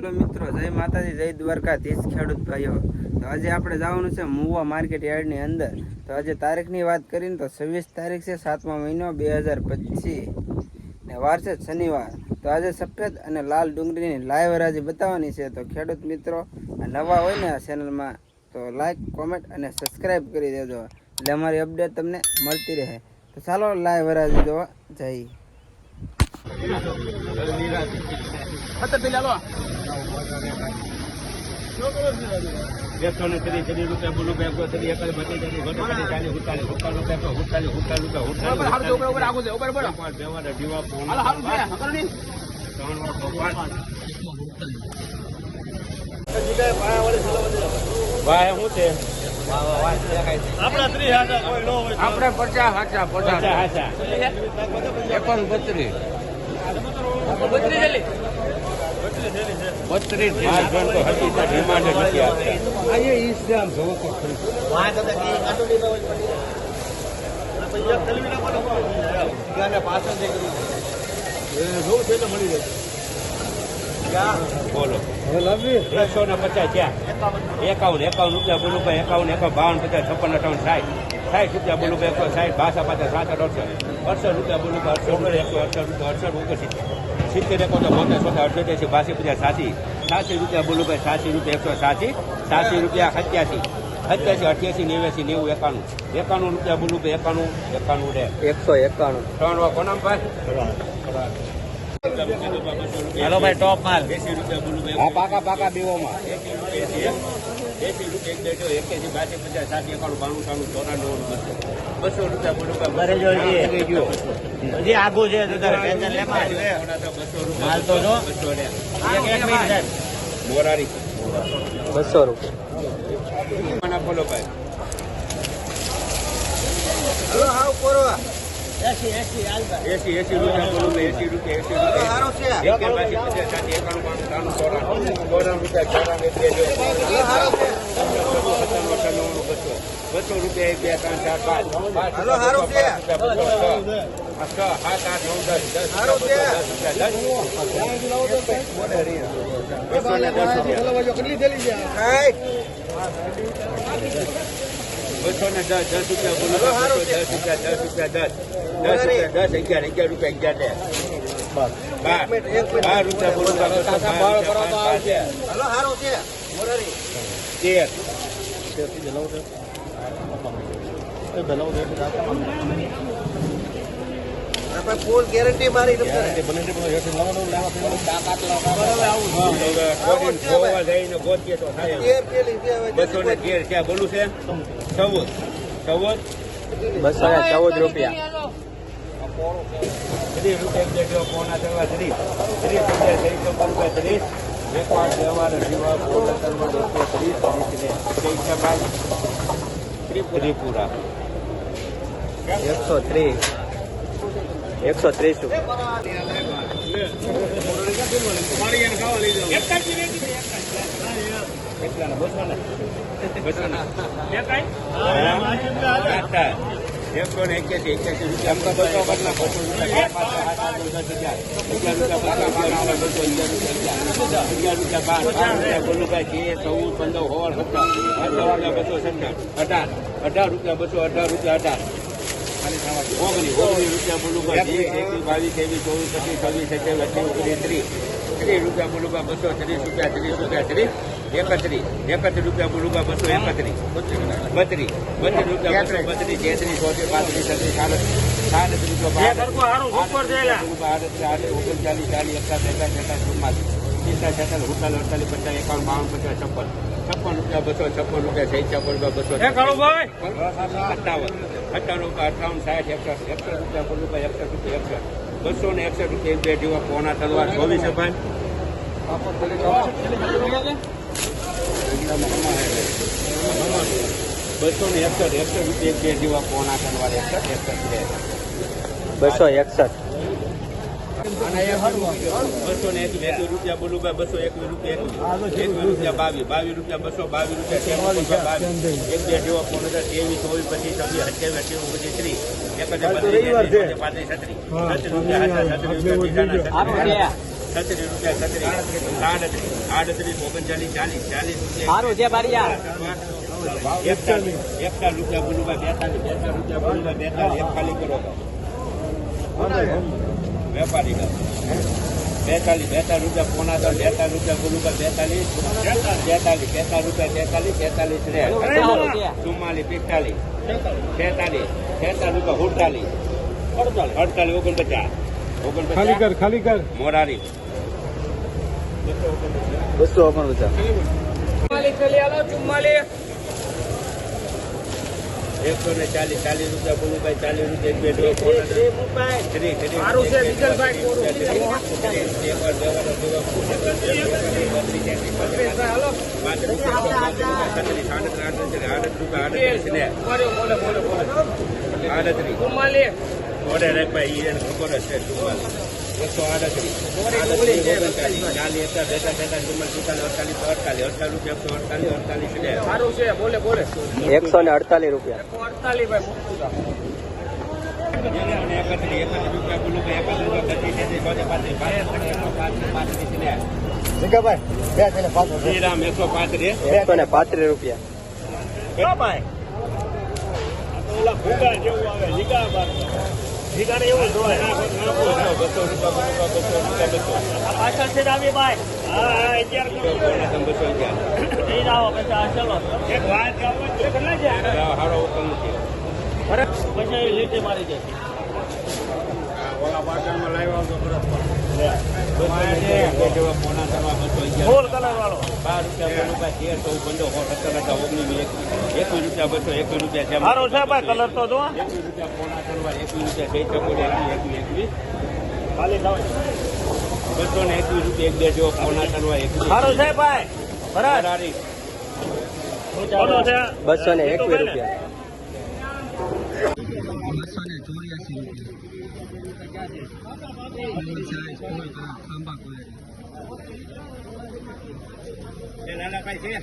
Hello મિત્રો, જય માતાજી, જય દ્વારકાધીશ ખેડૂત ભાઈઓ. તો આજે આપણે જવાનું છે મુવા માર્કેટ યાર્ડની અંદર. તો આજે તારીખની વાત કરીને તો છવ્વીસ તારીખ છે, સાતમા મહિનો, બે હજાર પચીસ. ને વાર છે શનિવાર. તો આજે સફેદ અને લાલ ડુંગળીની લાઈવ રાજી બતાવવાની છે. તો ખેડૂત મિત્રો નવા હોય ને આ ચેનલમાં, તો લાઈક, કોમેન્ટ અને સબસ્ક્રાઈબ કરી દેજો. એટલે અમારી અપડેટ તમને મળતી રહે. તો ચાલો લાઈવ હરાજી જોવા જઈએ. એકસો ને ત્રીસ ત્રીસ રૂપિયા બોલું બે એકસો ત્રીસ એકસો બત્રીસ ત્રીસ ચાલીસ હુતાલીસ હુતાલીસ રૂપિયા હુતાલીસ હુતાલીસ રૂપિયા હુતાલીસ બેવાડા દીવા પોણા ત્રણ વાર ભાઈ શું છે આપણે પચાસ હાચા પચાસ. હાચા એકોન બત્રીસ. બત્રીસ ડિમાન્ડ નથી આપતા બોલો એકસો ને પચાસ ક્યાં એકાવન એકાવન રૂપિયા બોલું ભાઈ. એકાવન એકાવન બાવન પચાસ છપ્પન અઠાવન સાઠ. સાઠ રૂપિયા બોલું એકસો સાઠ ભાષા પાસે સાત અડસઠ. અડસઠ રૂપિયા બોલું અડસો અડસઠ રૂપિયા એકસો અડસઠ રૂપિયા અડસઠ ઓગણસિત્તેર સિત્તેર. એકો તો બોતેર સોતેર અઠ્યોતેર ભાષી બધા સાસી. સાસી રૂપિયા બોલું ભાઈ સાસી રૂપિયા એકસો સાસી સાસી રૂપિયા સત્યાસી. સત્યાસી અઠ્યાસી નેવ્યાસી નેવું એકાણું. એકાણું રૂપિયા બોલું ભાઈ એકાણું એકાણું રે એકસો એકાણું. ત્રણ કોનામ ભાઈ? હેલો ભાઈ ટોપ માલ. એસી રૂપિયા બોલું ભાઈ હા પાકા પાકા બીઓમાં એસી રૂપિયા એક દેજો એકેસી બાસી પચાસ સાત એકાણું બાણું સાણું ચોરાણું બસો બસો રૂપિયા બોલો બરે જોઈએ. હજી આગું છે બસો રૂપિયા માલ તો બસો રે એક એક મિનિટ સાહેબ. મોરારી. બસો રૂપિયા. બોલો ભાઈ. એસી એસી રૂપિયા બોલું એસી રૂપિયા એસી રૂપિયા એક કે બાસી પચાસ સાત એકાણું બાણું ત્રાણું ચોરાણું ચોરાણું રૂપિયા ચોરાણું જો બસો બસો રૂપિયા એક બે ત્રણ ચાર પાંચ પાંચ રૂપિયા, છ, છ, સાત આઠ નવ દસ દસ રૂપિયા, દસ રૂપિયા, દસ બસો ને દસ રૂપિયા દસ રૂપિયા બોલો દસ રૂપિયા દસ રૂપિયા દસ. દસ રૂપિયા દસ અગિયાર અગિયાર રૂપિયા અગિયાર દે બાર બાર રૂપિયા બોલો તેર. ફૂલ ગેરંટી મારી છે બસો ને તેર ક્યાં બોલું છે? ચૌદ. ચૌદ? બસો ચૌદ રૂપિયા. ત્રીસ રૂપિયા પોણા કરવા ત્રીસ. ત્રીસ રૂપિયા ત્રીસ રૂપિયા ત્રીસ. એક વાર વ્યવહાર જીવા પોણા કરવા એકસો ત્રીસ ત્રીસ ને ત્રીસ ત્રિપુરા. એકસો ત્રીસ. એકસો ત્રીસ રૂપિયા. એકસો ને એક્યાસી એક્યાસી રૂપિયા. બસો બદલા બસો રૂપિયા અગિયાર રૂપિયા બાર બાર રૂપિયા બોલુભાઈ ચૌદ પંદર સત્તર. અઢાર રૂપિયા બસો સત્તર. અઢાર. અઢાર રૂપિયા બસો અઢાર રૂપિયા અઢાર. ઓગણીસ રૂપિયા બોલુભાઈ એકવીસ બાવીસ ત્રેવીસ ચોવીસ પચીસ છવ્વીસ સત્યાવીસ અઠ્યાવીસ ત્રીસ ત્રીસ રૂપિયા બોલુભા બસો ત્રીસ રૂપિયા ત્રીસ રૂપિયા ત્રીસ. એકત્રીસ એકત્રીસ રૂપિયા બોલુભા બસો એકત્રીસ બત્રીસ બત્રીસ રૂપિયા બસો બત્રીસ તેત્રીસ ચોત્રીસ પાંત્રીસ છત્રીસ સાડત્રીસ. રૂપિયા આડત્રીસ આડત્રીસ ઓગણચાલીસ ચાલીસ એકતાલીસ એકતાલીસ એકતાલીસ ચુમ્માલીસ. પિસ્તાલીસ છેતાલીસ સુડતાલીસ અડતાલીસ પચાસ એકાવન બાવન પચાસ છપ્પન. છપ્પન રૂપિયા બસો છપ્પન રૂપિયા સહિત છપ્પન રૂપિયા બસો અઠાવન અઠાવન રૂપિયા અઠાવન સાઠ એકસઠ. એકસઠ રૂપિયા બોલું રૂપિયા એકસઠ રૂપિયા એકસઠ. બસો ને એકસઠ રૂપિયા એક બે જેવા પોણા તલવાર. ચોવીસ બસો ને એકસઠ બસો એકસઠ રૂપિયા બોલું બસો એકવીસ રૂપિયા એકવીસ બાવીસ રૂપિયા બસો બાવીસ રૂપિયા એક બે જેવા પોણ હજાર ત્રેવીસ ચોવીસ પચીસ છવ્વીસ અઠ્યાવીસ અઠ્યાવીસ ત્રીસ એક હજાર રૂપિયા હતા છત્રીસ રૂપિયા છત્રીસ રૂપિયા છત્રીસ આડત્રીસ આડત્રીસ ઓગણચાલીસ ચાલીસ ચાલીસ રૂપિયા સારું છે બારિયા એકતાલીસ એકતાલીસ રૂપિયા બોલુભાઈ બેતાલીસ બેતાલીસ રૂપિયા બોલુભાઈ બેતાલીસ એક ખાલી કરો વેપારી બેતાલીસ બેતાલીસ રૂપિયા પોણા ત્રણ બેતાલીસ રૂપિયા બોલુભાઈ બેતાલીસ તેતાલીસ તેતાલીસ રૂપિયા તેતાલીસ તેતાલીસ રે સારું છે ચુમ્માલીસ પિસ્તાલીસ તેતાલીસ તેતાલીસ રૂપિયા સુડતાલીસ અડતાલીસ ઓગણપચાસ ખાલી ઓગણપચાસ કર ખાલી કર મોરારી બસો ઓગણપચાસ એકસો ને ચાલીસ ચાલીસ રૂપિયા ચાલીસ બે ડો શ્રી સારું છે એકસો આડત્રીસ ચાલીસ. એકતા બેતા બેતા ચુમ્માલીસ સુતાલીસ અડતાલીસ અડતાલીસ. અડતાલીસ રૂપિયા એકસો અડતાલીસ અડતાલીસ ને એકસો ને અડતાલીસ રૂપિયા. એકત્રીસ એકત્રીસ રૂપિયા બોલું કે એકત્રીસ રૂપિયા તેત્રીસ ચોત્રીસ પાંત્રીસ રૂપિયા પાંત્રીસ ને શ્રીરામ એકસો પાંત્રીસ એકસો ને પાંત્રીસ રૂપિયા બસો રૂપિયા બસો રૂપિયા બસો બસો અગિયાર હારો હુકમ છે ઓલા બાર રૂપિયા બસો જેમ સારું છે ભાઈ કલર તો જો એકવીસ રૂપિયા પોણા રૂપિયા બે ને એકવીસ રૂપિયા એક બે જો પોણા કરવા એકવીસ સારું છે ભાઈ, બરાબર. બસો ને એકવીસ રૂપિયા. બસો ને ચોર્યાસી રૂપિયા ભાઈ છે.